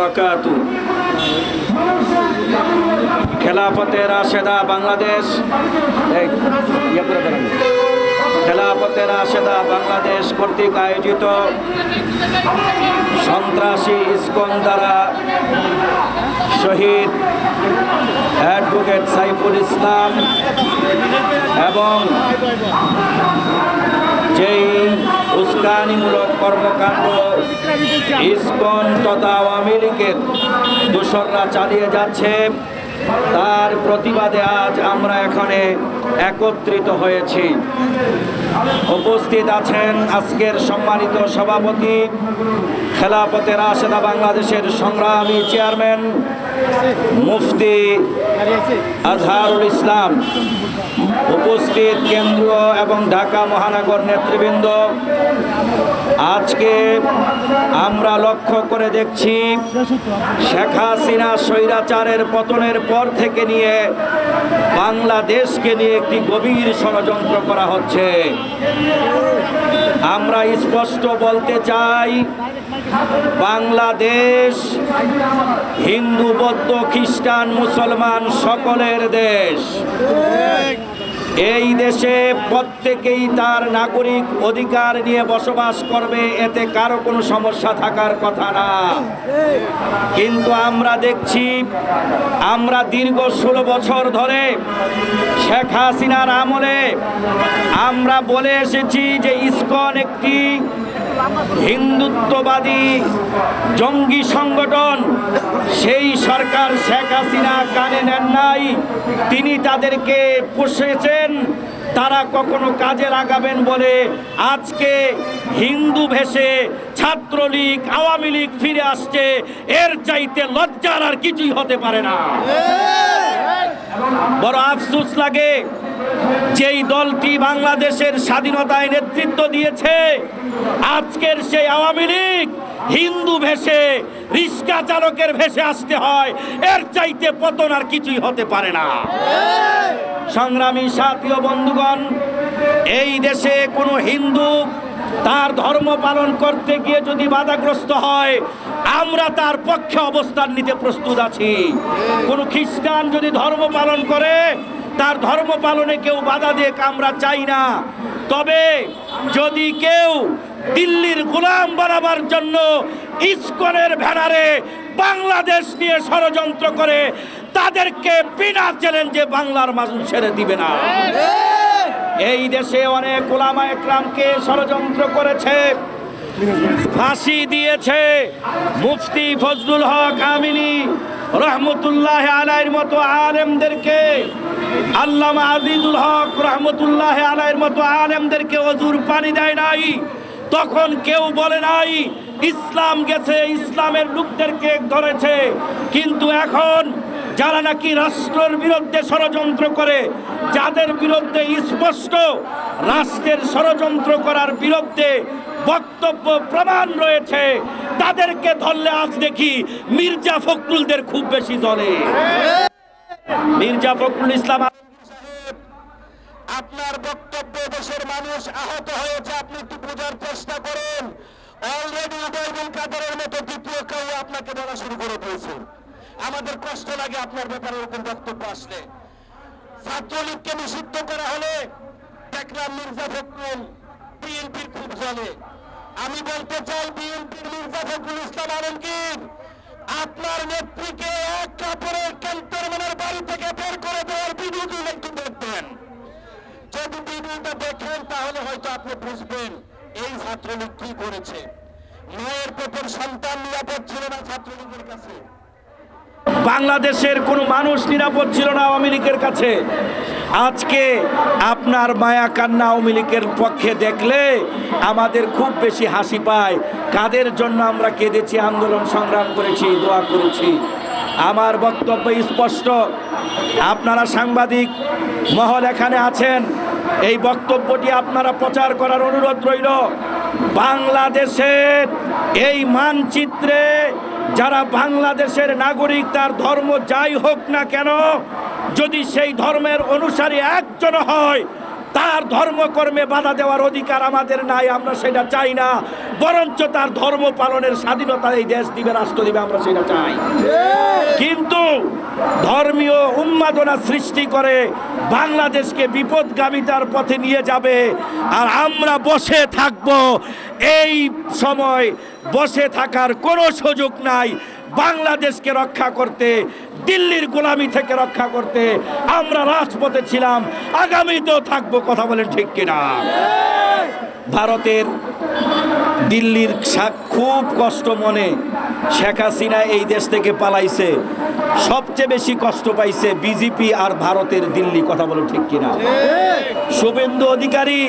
বারাকাতু খেলাফতে রাশেদা বাংলাদেশ ইয়ে। খেলাফতে রাশেদা বাংলাদেশ কর্তৃক আয়োজিত সন্ত্রাসী ইস্কন দ্বারা শহীদ অ্যাডভোকেট সাইফুল ইসলাম এবং যেই উস্কানিমূলক কর্মকাণ্ড। ইস্কন তথা আওয়ামী লীগের দোসররা চালিয়ে যাচ্ছে। তার প্রতিবাদে আজ আমরা এখানে একত্রিত হয়েছি। উপস্থিত আছেন আজকের সম্মানিত সভাপতি খেলাপতে রাশেদা বাংলাদেশের সংগ্রামী চেয়ারম্যান মুফতি আজহারুল ইসলাম, উপস্থিত কেন্দ্রীয় এবং ঢাকা মহানগর নেতৃবৃন্দ। আজকে আমরা লক্ষ্য করে দেখছি শেখ হাসিনা স্বৈরাচারের পতনের পর থেকে নিয়ে বাংলাদেশকে নিয়ে একটি গভীর ষড়যন্ত্র করা হচ্ছে। আমরা স্পষ্ট বলতে চাই, বাংলাদেশ হিন্দু, বৌদ্ধ, খ্রিস্টান, মুসলমান সকলের দেশ। এই দেশে প্রত্যেকেই তার নাগরিক অধিকার নিয়ে বসবাস করবে, এতে কারও কোনো সমস্যা থাকার কথা না। কিন্তু আমরা দেখছি, আমরা দীর্ঘ ষোলো বছর ধরে শেখ হাসিনার আমলে আমরা বলে এসেছি যে ইস্কন একটি হিন্দুত্ববাদী জঙ্গি সংগঠন সেই সরকার শেখ হাসিনা কানে নেন নাই তিনি তাদেরকে পুষেছেন তারা কখনো কাজে লাগাবেন বলে আজকে হিন্দু ভেসে ছাত্রলীগ আওয়ামী লীগ ফিরে আসছে এর চাইতে লজ্জার আর কিছুই হতে পারে না। বড় আফসোস লাগে। যেই দলটি বাংলাদেশের স্বাধীনতায় নেতৃত্ব দিয়েছে, আজকের সেই আওয়ামী লীগ হিন্দু ভেসে রিস্কা চালকের ভেসে আসতে হয়। এর চাইতে পতন আর কিছুই হতে পারে না। সংগ্রামী সাথী বন্ধুগণ, এই দেশে কোনো হিন্দু তার ধর্ম পালন করতে গিয়ে যদি বাধাগ্রস্ত হয়, আমরা তার পক্ষে অবস্থান নিতে প্রস্তুত আছি। কোনো খ্রিস্টান যদি ধর্ম পালন করে তার ধর্ম পালনে কেউ বাধা দিয়ে আমরা চাই না। তবে যদি কেউ দিল্লির গোলাম বানাবার জন্য ইস্কনের ভ্যানারে বাংলাদেশ নিয়ে ষড়যন্ত্র করে, তাদেরকে বিনা চ্যালেঞ্জে বাংলার মানুষ ছেড়ে দিবে না। এই দেশে অনেক ওলামা একরামকে ষড়যন্ত্র করেছে, ফাঁসি দিয়েছে। মুফতি ফজলুল হক আমিনী রহমতুল্লাহ আলাইয়ের মতো আলেমদেরকে আল্লামা আজিজুল হক রহমতুল্লাহ আলাইয়ের মতো আলেমদেরকে অজুর পানি দেয় নাই। তখন কেউ বলে নাই, ইসলাম গেছে, ইসলামের লোকদেরকে ধরেছে। কিন্তু এখন যারা নাকি রাষ্ট্রের বিরুদ্ধে ষড়যন্ত্র করে, যাদের বিরুদ্ধে স্পষ্ট রাষ্ট্রের ষড়যন্ত্র করার বিরুদ্ধে বক্তব্য প্রমাণ রয়েছে, তাদেরকে ধরলে আজ দেখি মির্জা ফখরুলদের খুব বেশি জলে। মির্জা ফখরুল ইসলাম আপনার বক্তব্য দেশের মানুষ আহত হয়েছে, আপনি একটু বোঝার চেষ্টা করুন। অলরেডি উদয়বিন কাদেরের মতো দ্বিতীয় কেউ আপনাকে বলা শুরু করে দিয়েছে। আমাদের কষ্ট লাগে আপনার ব্যাপারে এরকম বক্তব্য আসলে। ছাত্রলীগকে নিষিদ্ধ করা হলে দেখলাম মির্জা ফখরুল বিএনপির খুব জলে। আমি বলতে চাই বিএনপির মির্জা ফখরুল ইসলাম আলমগীর আপনার নেত্রীকে এক কাপড়ের ক্যান্টনমেন্টের বাড়ি থেকে বের করে দেওয়ার ভিডিওটি একটু দেখবেন। যদি ভিডিওটা দেখেন, তাহলে হয়তো আপনি বুঝবেন এই ছাত্রলীগ কি করেছে। মায়ের পেটের সন্তান নিরাপদ ছিল না ছাত্রলীগের কাছে। বাংলাদেশের কোনো মানুষ নিরাপদ ছিল না আওয়ামী লীগের কাছে। আজকে আপনার মায়া কান্না আওয়ামী লীগের পক্ষে দেখলে আমাদের খুব বেশি হাসি পায়। কাদের জন্য আমরা কেঁদেছি, আন্দোলন সংগ্রাম করেছি, দোয়া করেছি? আমার বক্তব্য স্পষ্ট। আপনারা সাংবাদিক মহল এখানে আছেন। এই বক্তব্যটি আপনারা প্রচার করার অনুরোধ রইল। বাংলাদেশের এই মানচিত্রে যারা বাংলাদেশের নাগরিক, তার ধর্ম যাই হোক না কেন যদি সেই ধর্মের অনুসারী একজন হয়, তার ধর্মকর্মে বাধা দেওয়ার অধিকার আমাদের নাই, আমরা সেটা চাই না। বরঞ্চ তার ধর্ম পালনের স্বাধীনতা এই দেশ দিবে, রাষ্ট্র দিবে, আমরা সেটা চাই। কিন্তু ধর্মীয় উন্মাদনা সৃষ্টি করে বাংলাদেশকে বিপদগামিতার পথে নিয়ে যাবে, আর আমরা বসে থাকব। এই সময় বসে থাকার কোনো সুযোগ নাই। বাংলাদেশকে রক্ষা করতে দিল্লির গোলামি থেকে রক্ষা করতে আমরা রাজপথে ছিলাম, আগামীতেও থাকব কথা বলেন ঠিক কিনা। ভারতের দিল্লির খুব কষ্ট মনে শেখ হাসিনা এই দেশ থেকে পালাইছে। সবচেয়ে বেশি কষ্ট পাইছে বিজেপি আর ভারতের দিল্লি, কথা বলো ঠিক কিনা। শুভেন্দু অধিকারী,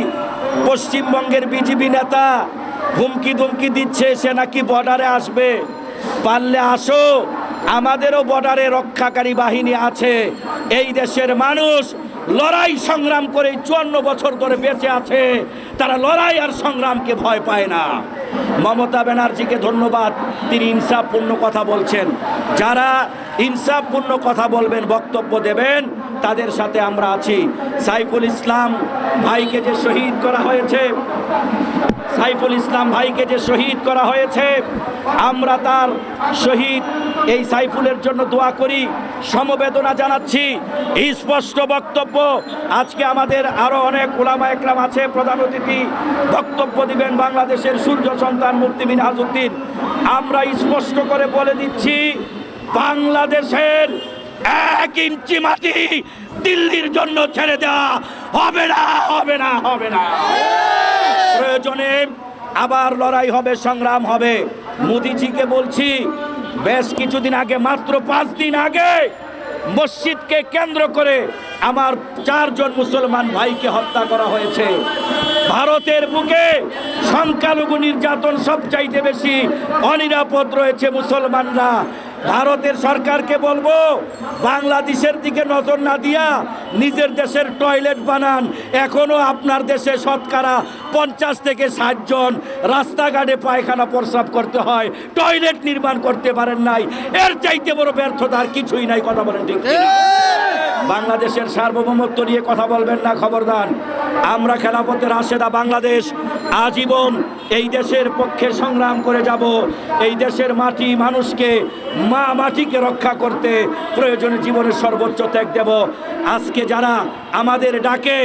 পশ্চিমবঙ্গের বিজেপি নেতা, হুমকি ধুমকি দিচ্ছে, সে নাকি বর্ডারে আসবে। পারলে আসো। আমাদেরও বর্ডারে রক্ষাকারী বাহিনী আছে। এই দেশের মানুষ লড়াই সংগ্রাম করে চুয়ান্ন বছর ধরে বেঁচে আছে। তারা লড়াই আর সংগ্রামকে ভয় পায় না। মমতা ব্যানার্জিকে ধন্যবাদ। তিনি ইনসাফপূর্ণ কথা বলছেন। যারা ইনসাফপূর্ণ কথা বলবেন, বক্তব্য দেবেন, তাদের সাথে আমরা আছি। সাইফুল ইসলাম ভাইকে যে শহীদ করা হয়েছে, সাইফুল ইসলাম ভাইকে যে শহীদ করা হয়েছে, আমরা তার শহীদ এই সাইফুলের জন্য দোয়া করি, সমবেদনা জানাচ্ছি। স্পষ্ট বক্তব্য, আজকে আমাদের আরও অনেক ওলামা একরাম আছে। প্রধান অতিথি বক্তব্য দিবেন বাংলাদেশের সূর্য সন্তান মুক্তি মিনহাজউদ্দিন আমরা স্পষ্ট করে বলে দিচ্ছি, বাংলাদেশের এক ইঞ্চি মাটি দিল্লির জন্য ছেড়ে দেওয়া হবে না হবে না হবে না। প্রয়োজনে আবার লড়াই হবে, সংগ্রাম হবে। মোদিজিকে বলছি বেশ কিছুদিন আগে, মাত্র পাঁচ দিন আগে মসজিদকে কেন্দ্র করে আমার চারজন মুসলমান ভাইকে হত্যা করা হয়েছে। ভারতের বুকে সংখ্যালঘু নির্যাতন সবচাইতে বেশি, অনিরাপদ রয়েছে মুসলমানরা। ভারতের সরকারকে বলব, বাংলাদেশের দিকে নজর না দিয়া নিজের দেশের টয়লেট বানান। এখনও আপনার দেশে শতকরা পঞ্চাশ থেকে ষাট জন রাস্তাঘাটে পায়খানা প্রস্রাব করতে হয়, টয়লেট নির্মাণ করতে পারেন নাই। এর চাইতে বড় ব্যর্থতা আর কিছুই নাই, কথা বলেন ঠিক বাংলাদেশের সার্বভৌমত্ব নিয়ে কথা বলবেন না, খবরদার। আমরা খেলাফতের রাশেদা বাংলাদেশ, আজীবন এই দেশের পক্ষে সংগ্রাম করে যাব। এই দেশের মাটি মানুষকে, মা মাটিকে রক্ষা করতে প্রয়োজনে জীবনের সর্বোচ্চ ত্যাগ দেব। আজকে যারা আমাদের ডাকে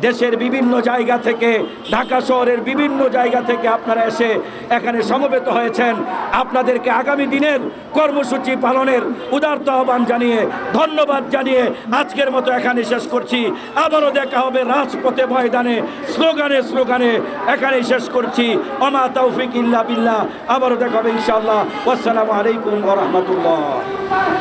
দেশের বিভিন্ন জায়গা থেকে, ঢাকা শহরের বিভিন্ন জায়গা থেকে আপনারা এসে এখানে সমবেত হয়েছেন। আপনাদেরকে আগামী দিনের কর্মসূচি পালনের উদারত আহ্বান জানিয়ে, ধন্যবাদ জানিয়ে আজকের মতো এখানে শেষ করছি। আবারও দেখা হবে রাজপথে ময়দানে, স্লোগানে স্লোগানে এখানে শেষ করছি। অমা তৌফিক ইল্লা বিল্লাহ। আবারও দেখা হবে ইনশাআল্লাহ। আসসালামু আলাইকুম রাহমাতুল্লাহ।